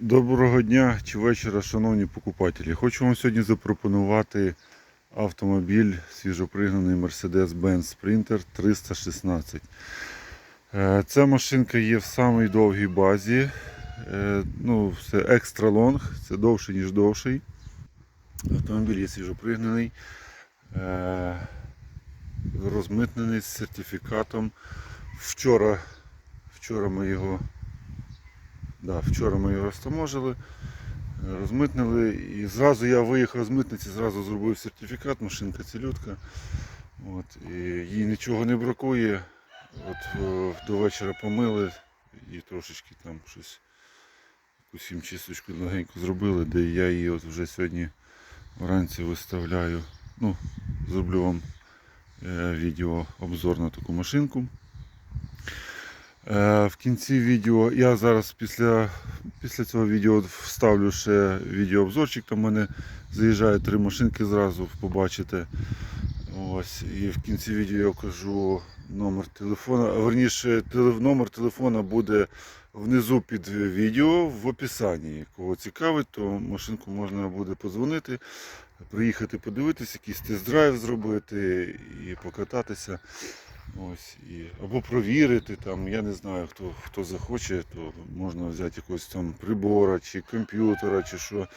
Доброго дня чи вечора, шановні покупателі. Хочу вам сьогодні запропонувати автомобіль свіжопригнаний Mercedes-Benz Sprinter 316. Е, Ця машинка є в самій довгій базі. Е, Ну, це екстра лонг, це довше, ніж довший. Автомобіль є свіжопригнаний, е, розмитнений з сертифікатом. Вчора, вчора ми його Да, вчора ми його розтаможили, розмитнили і зразу я виїхав з митниці, зразу зробив сертифікат, машинка цілютка. От, і їй нічого не бракує. От, до вечора помили і трошечки там щось, якусь чисточку легенько зробили, де я її от вже сьогодні вранці виставляю. Ну, зроблю вам е, відео обзор на таку машинку. Е, В кінці відео я зараз після, після цього відео вставлю ще відеообзорчик. Там в мене заїжджає три машинки зразу, побачите. Ось, і в кінці відео я кажу номер телефона. Верніше, номер телефона буде внизу під відео в описанні. Кого цікавить, то машинку можна буде подзвонити, приїхати подивитися, якийсь тест-драйв зробити і покататися. Ось, і, або провірити, там, я не знаю, хто, хто захоче, то можна взяти якогось там прибора чи комп'ютера, чи що.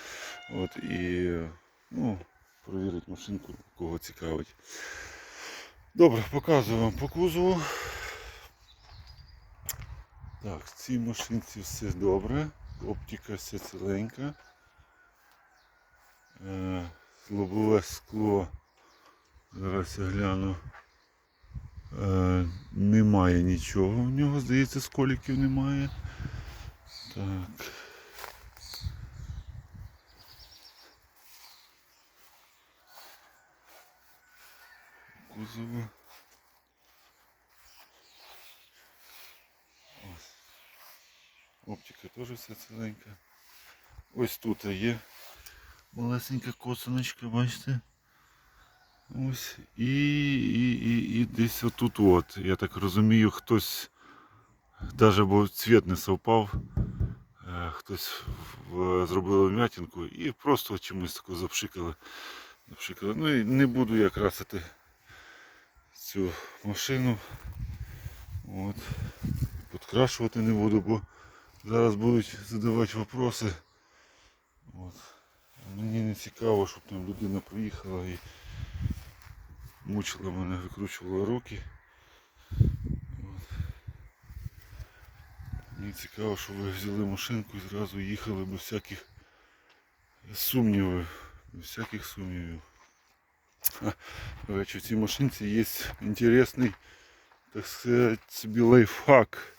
От, і ну, провірити машинку, кого цікавить. Добре, показую вам по кузову. Так, в цій машинці все добре. Оптика все ціленька. Е, лобове скло. Зараз я гляну. Е, немає нічого в нього, здається, сколіків немає. Так. Кузова. Оптика теж вся ціленька. Ось тут є малесенька косиночка, бачите? Ось і, і, і, і десь отут от. Я так розумію, хтось навіть бо цвіт не совпав. е, Хтось в- зробив вмятинку і просто чомусь тако запшикали. запшикали. Ну і не буду я красити цю машину. От. Підкрашувати не буду, бо зараз будуть задавати. От. Мені не цікаво, щоб там людина приїхала і мучила мене, викручувала руки. От. Мені цікаво, що ви взяли машинку і зразу їхали без всяких сумнівів. Без всяких сумнівів. Речі, в цій машинці є інтересний, так сказати, собі лайфхак.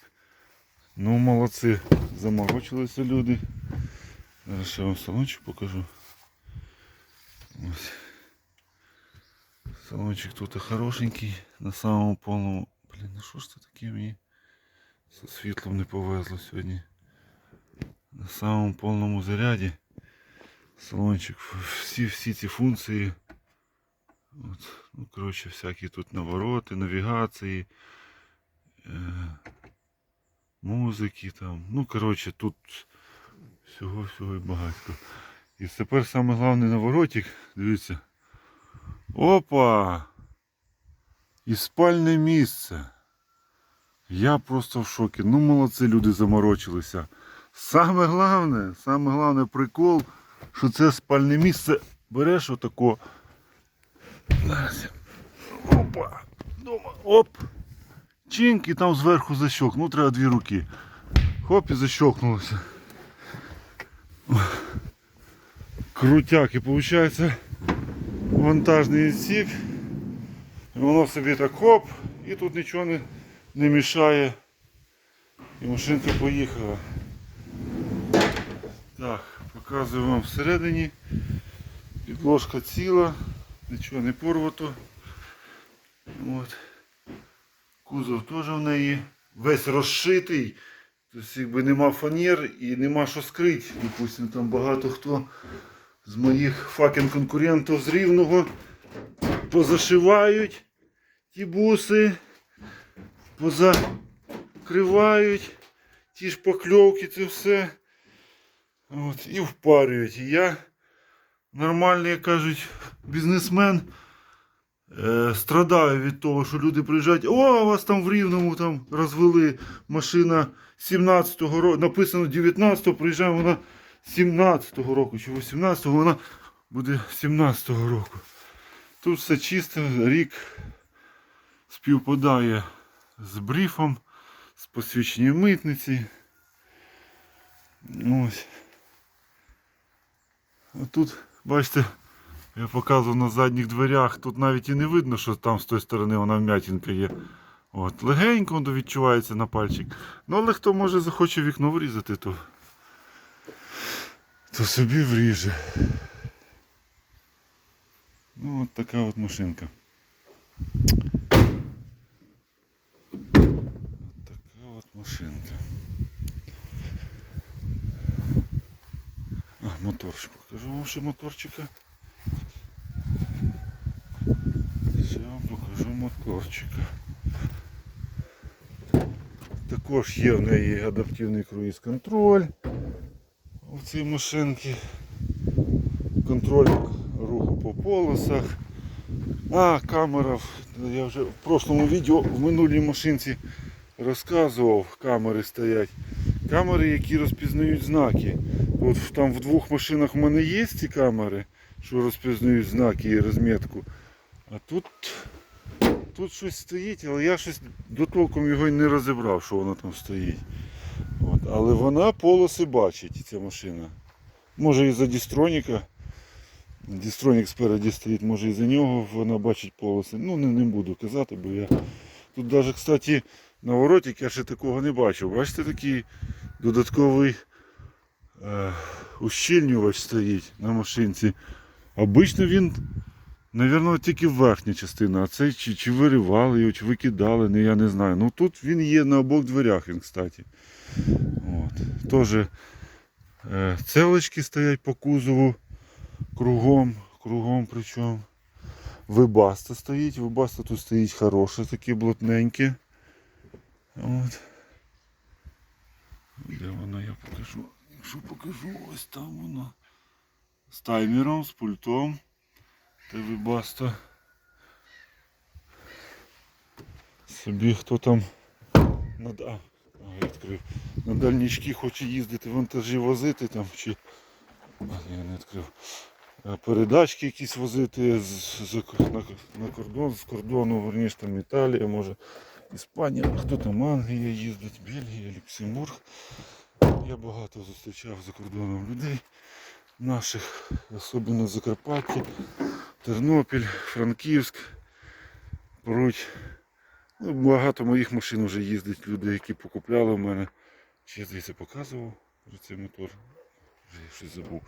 Ну, молодці, заморочилися люди. Зараз я вам салончик покажу. Ось. Салончик тут хорошенький, на самому повному. Блін, ну що ж це таке мені зі світлом не повезло сьогодні. На самому повному заряді. Салончик, всі, всі ці функції. От, ну, коротше, всякі тут навороти, навігації, е, музики там. Ну, коротше, тут всього всього і багатько. І тепер саме головний наворотик, дивіться. Опа! І спальне місце. Я просто в шокі. Ну молодці люди заморочилися. Саме головне, саме головне прикол, що це спальне місце береш отако. Опа! Дома. Оп! Чинк і там зверху защок. Ну треба дві руки. Хоп і защокнулося. Крутяк. І виходить вантажний відсік. Воно собі так хоп, і тут нічого не, не мішає. І машинка поїхала. Так, показую вам всередині. Підложка ціла, нічого не порвато. От. Кузов теж в неї весь розшитий. Тобто якби нема фанер і нема що скрити. Допустим, там багато хто з моїх факен конкурентів з рівного позашивають ті буси, позакривають ті ж покльовки, це все. От, і впарюють. І я нормальний, як кажуть, бізнесмен. Е, страдаю від того, що люди приїжджають, о, вас там в Рівному там розвели машина 17-го року, написано 19-го, приїжджаємо вона 17-го року чи 18-го, вона буде 17-го року. Тут все чисто, рік співпадає з брифом, з посвідченням митниці. Ось. Тут, бачите, я показував на задніх дверях, тут навіть і не видно, що там з тої сторони вона вм'ятінка є. От, легенько воно відчувається на пальчик. Ну, але хто може захоче вікно врізати, то, то собі вріже. Ну, от така от машинка. От така от машинка. А, моторчик. Покажу вам ще моторчика. Ще вам покажу моторчика. Також є в неї адаптивний круїз контроль У цій машинці. Контроль руху по полосах. А, камера. Я вже в прошлому відео в минулій машинці розказував, камери стоять. Камери, які розпізнають знаки. От там в двох машинах в мене є ці камери, що розпізнають знаки і розмітку. А тут, тут щось стоїть, але я щось дотолком його й не розібрав, що воно там стоїть. Але вона полоси бачить, ця машина. Може і за дістроніка. Дістронік спереді стоїть, може і за нього вона бачить полоси. Ну не, не буду казати, бо я. Тут навіть, кстати, наворотик я ще такого не бачив. Бачите, такий додатковий е, ущільнювач стоїть на машинці. Обично він, мабуть, тільки верхня частина, а цей чи, чи виривали його, чи викидали, не, я не знаю. Ну тут він є на обох дверях, він, кстати. От. Тоже е, целочки стоять по кузову кругом, кругом причому. Вибаста стоїть, вибаста тут стоїть хороше, таке блотненьке. От. Де воно я покажу? Якщо покажу, ось там воно. З таймером, з пультом. Та вибаста. Собі хто там на, а, а, відкрив. на дальнічки хоче їздити, вантажі возити там чи. А, я не відкрив. Передачки якісь возити з, з, на, на кордон, з кордону, верніше там Італія, може Іспанія, хто там Англія їздить, Бельгія, Люксембург. Я багато зустрічав за кордоном людей наших, особливо Закарпаття, Тернопіль, Франківськ. Поруть. Ну, багато моїх машин вже їздить люди, які покупляли в мене. Чи я здається показував вже цей мотор. Вже я щось забув.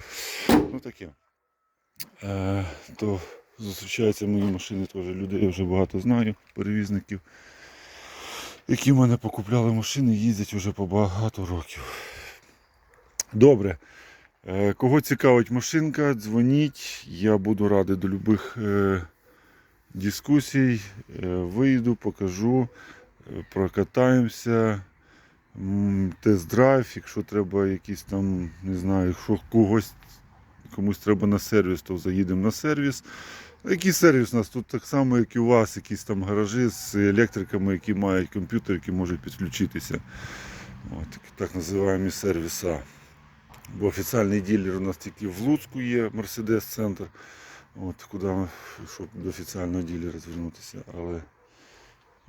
Ну таке. Е, то зустрічаються мої машини теж людей, я вже багато знаю, перевізників, які в мене покупляли машини, їздять вже по багато років. Добре. Е, Кого цікавить машинка, дзвоніть. Я буду радий до любих е, дискусій. Е, Вийду, покажу, прокатаємося. Тест-драйв, якщо треба якісь там, не знаю, якщо когось комусь треба на сервіс, то заїдемо на сервіс. Який сервіс у нас тут так само, як і у вас, якісь там гаражі з електриками, які мають комп'ютер, які можуть підключитися. От, так називаємо сервіса. Бо офіційний ділер у нас тільки в Луцьку є, Мерседес центр. От, куди щоб до офіційного ділера звернутися. Але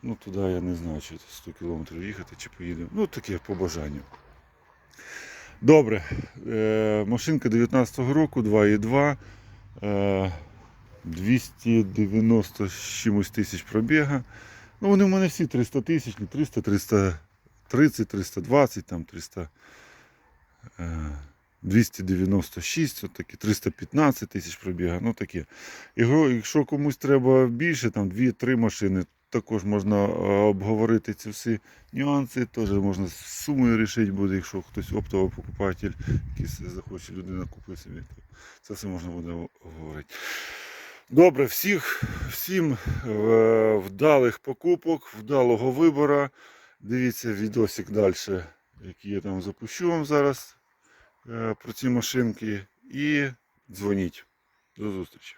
ну, туди я не знаю, чи 100 кілометрів їхати, чи поїдемо. Ну таке по бажанню. Добре. Е, машинка 19-го року, 2,2. Е, 290 з чимось тисяч пробіга. Ну, вони в мене всі 300 тисяч, 300, 330, 320, там 300, е, 296, от такі 315 тисяч пробіга. Ну. Його, якщо комусь треба більше, там 2-3 машини, також можна е, обговорити ці всі нюанси. Теж можна сумою рішити буде, якщо хтось оптовий покупатель, якийсь захоче людина купити собі. то Це все можна буде говорити. Добре, всіх, всім е, вдалих покупок, вдалого вибору. Дивіться відосик далі, який я там запущу вам зараз. е, про ці машинки і дзвоніть. До зустрічі.